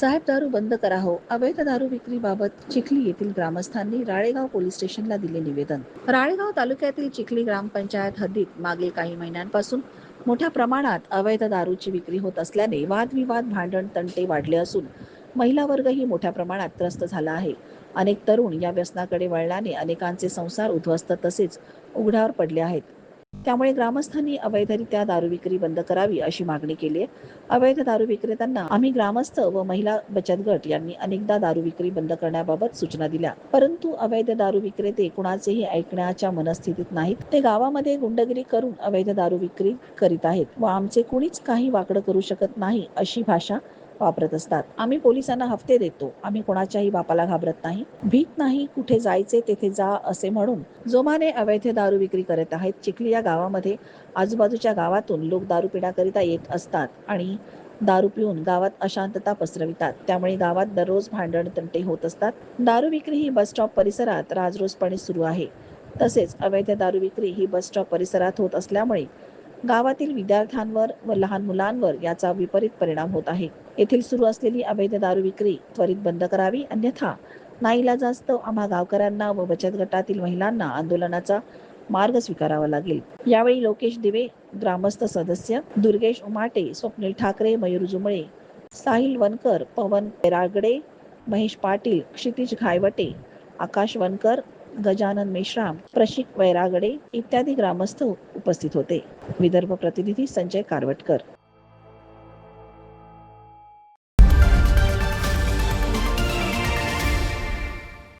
साहेब दारू बंद करा हो. अवैध दारू विक्रीबाबत चिखली येथील ग्रामस्थांनी राळेगाव पोलीस स्टेशनला दिले निवेदन. राळेगाव तालुक्यातील चिखली ग्रामपंचायत हद्दीत मागील काही महिन्यांपासून मोठ्या प्रमाणात अवैध दारूची विक्री होत असल्याने वादविवाद भांडण तंटे वाढले असून महिला वर्गही मोठ्या प्रमाणात त्रस्त झाला आहे. अनेक तरुण या व्यसनाकडे वळल्याने अनेकांचे संसार उद्ध्वस्त तसेच उघड्यावर पडले आहेत. त्यामुळे ग्रामस्थांनी अवैधरित्या दारू विक्री बंद करावी अशी मागणी केली आहे. अवैध दारू विक्रेत्यांना आम्ही ग्रामस्थ व महिला बचत गट यांनी अनेकदा दारू विक्री बंद करण्याबाबत सूचना दिल्या. परंतु अवैध दारू विक्रेते कुणाचेही ऐकण्याच्या मनस्थितीत नाहीत. ते गावामध्ये गुंडगिरी करून अवैध दारू विक्री करीत आहेत व आमचे कुणीच काही वाकडं करू शकत नाही अशी भाषा वापरत असतात. आम्ही पोलिसांना हफ्ते देतो. आम्ही कोणाच्याही बापाला घाबरत नाही. भीत नाही कुठे जायचे तेथे जा असे म्हणून जोमाने अवैध दारू विक्री करत आहेत. चिखली या गावामध्ये आजूबाजूच्या गावातून लोक दारू पिण्याकरिता येत असतात आणि दारू पिऊन गावात अशांतता पसरवितात. त्यामुळे गावात दररोज भांडण तंटे होत असतात. दारू विक्री ही बस स्टॉप परिसरात राजरोसपणे सुरू आहे. तसेच अवैध दारू विक्री ही बस स्टॉप परिसरात होत असल्यामुळे गावातील विद्यार्थ्यांवर व लहान मुलांवर याचा विपरीत परिणाम होत आहे. येथील सुरू असलेली अवैध दारू विक्री त्वरित बंद करावी अन्यथा नाईलाजास्तव आम्हा गावकऱ्यांना व बचत गटातील महिलांना आंदोलनाचा मार्ग स्वीकारावा लागेल. यावेळी लोकेश दिवे ग्रामस्थ सदस्य दुर्गेश उमाटे स्वप्नील ठाकरे मयूर जुमळे साहिल वनकर पवन रागडे महेश पाटील क्षितिज घायवटे आकाश वनकर गजानन मेश्राम प्रशिक वैरागडे इत्यादी ग्रामस्थ उपस्थित होते. विदर्भ प्रतिनिधी संजय कारवटकर.